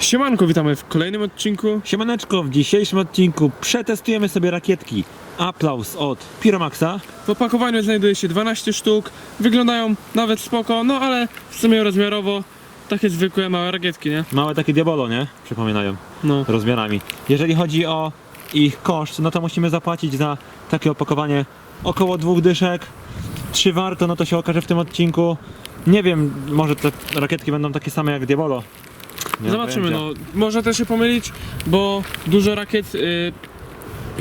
Siemanko, witamy w kolejnym odcinku. Siemaneczko, w dzisiejszym odcinku przetestujemy sobie rakietki. Aplaus od Piromaxa. W opakowaniu znajduje się 12 sztuk. Wyglądają nawet spoko, no ale w sumie rozmiarowo takie zwykłe małe rakietki, nie? Małe takie Diabolo, nie? Przypominają No. rozmiarami. Jeżeli chodzi o ich koszt, no to musimy zapłacić za takie opakowanie około dwóch dyszek. Czy warto, no to się okaże w tym odcinku. Nie wiem, może te rakietki będą takie same jak Diabolo. Nie Zobaczymy, pojęcia. no. Może też się pomylić, bo dużo rakiet y,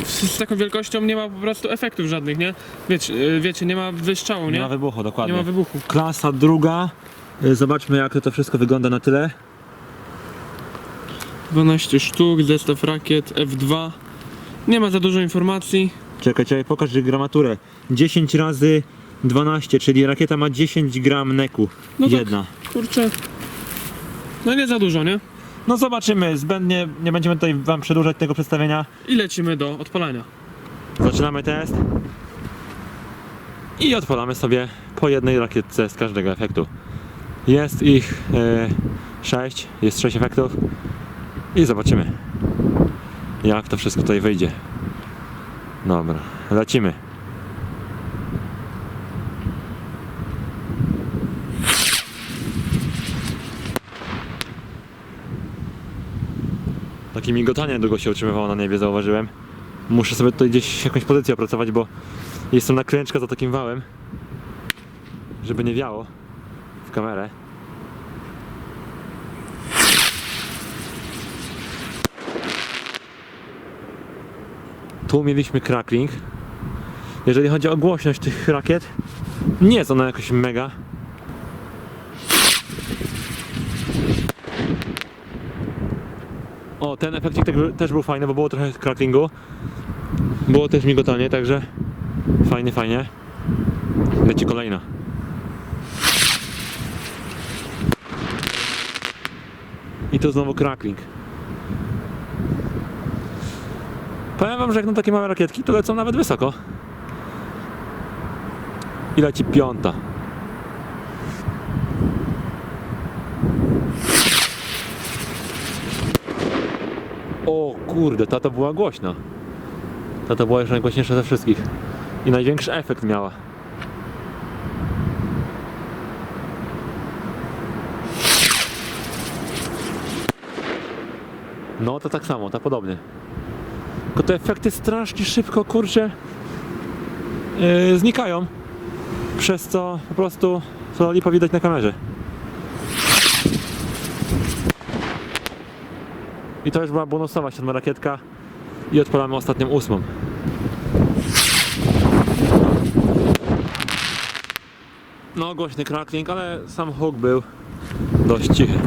z, z taką wielkością nie ma po prostu efektów żadnych, nie? Wiecie, y, wiecie nie ma wystrzału, nie? Nie ma wybuchu, dokładnie. Nie ma wybuchu. Klasa druga. Y, Zobaczmy jak to wszystko wygląda na tyle. 12 sztuk, zestaw rakiet F2. Nie ma za dużo informacji. Czekaj, czekaj, pokaż gramaturę. 10 razy 12, czyli rakieta ma 10 gram neku. No tak. Jedna. Kurczę. No nie za dużo, nie? No zobaczymy, zbędnie nie będziemy tutaj wam przedłużać tego przedstawienia. I lecimy do odpalania. Zaczynamy test. I odpalamy sobie po jednej rakietce z każdego efektu. Jest ich 6, jest 6 efektów. I zobaczymy, jak to wszystko tutaj wyjdzie. Dobra, lecimy. Takie migotanie długo się utrzymywało na niebie, zauważyłem. Muszę sobie tutaj gdzieś jakąś pozycję opracować, bo jestem na klęczka za takim wałem, żeby nie wiało w kamerę. Tu mieliśmy crackling. Jeżeli chodzi o głośność tych rakiet, nie jest ona jakoś mega. O, ten efekcik też był fajny, bo było trochę cracklingu. Było też migotanie, także fajnie, fajnie. Leci kolejna. I to znowu crackling. Powiem wam, że jak na takie małe rakietki, to lecą nawet wysoko. I leci piąta. O kurde, ta to była głośna. Ta to była jeszcze najgłośniejsza ze wszystkich. I największy efekt miała. No to tak samo, ta podobnie. Tylko te efekty strasznie szybko, kurczę, yy, znikają. Przez co po prostu to lipa widać na kamerze. I to już była bonusowa siódma rakietka i odpalamy ostatnią ósmą. No głośny crackling, ale sam huk był dość cichy.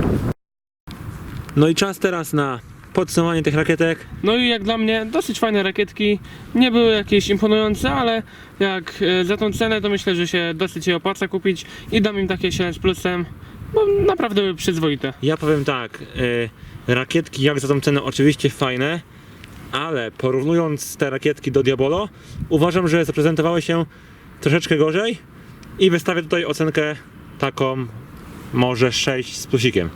No i czas teraz na podsumowanie tych rakietek. No i jak dla mnie dosyć fajne rakietki. Nie były jakieś imponujące, ale jak e, za tą cenę to myślę, że się dosyć je opłaca kupić i dam im takie 7 z plusem, bo naprawdę były przyzwoite. Ja powiem tak, y, rakietki jak za tą cenę oczywiście fajne, ale porównując te rakietki do Diabolo, uważam, że zaprezentowały się troszeczkę gorzej i wystawię tutaj ocenkę taką może 6 z plusikiem.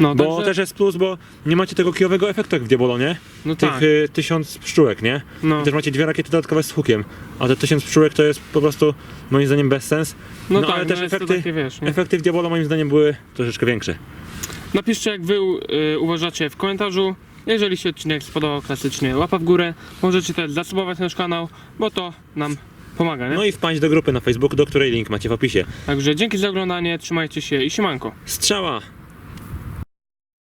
No, Bo także- też jest plus, bo nie macie tego kijowego efektu jak w Diabolo, nie? no Tych tak. y, tysiąc pszczółek, nie? No. I też macie dwie rakiety dodatkowe z hukiem, a te tysiąc pszczółek to jest po prostu moim zdaniem bez sens. No, no, tak, ale też no jest to efekty- takie, wiesz, nie? Efekty w Diabolo moim zdaniem były troszeczkę większe. Napiszcie jak wy y, uważacie w komentarzu. Jeżeli się odcinek spodobał, klasycznie łapa w górę. Możecie też zasubować nasz kanał, bo to nam pomaga, nie? No i wpaść do grupy na Facebooku, do której link macie w opisie. Także dzięki za oglądanie, trzymajcie się i siemanko. Strzała!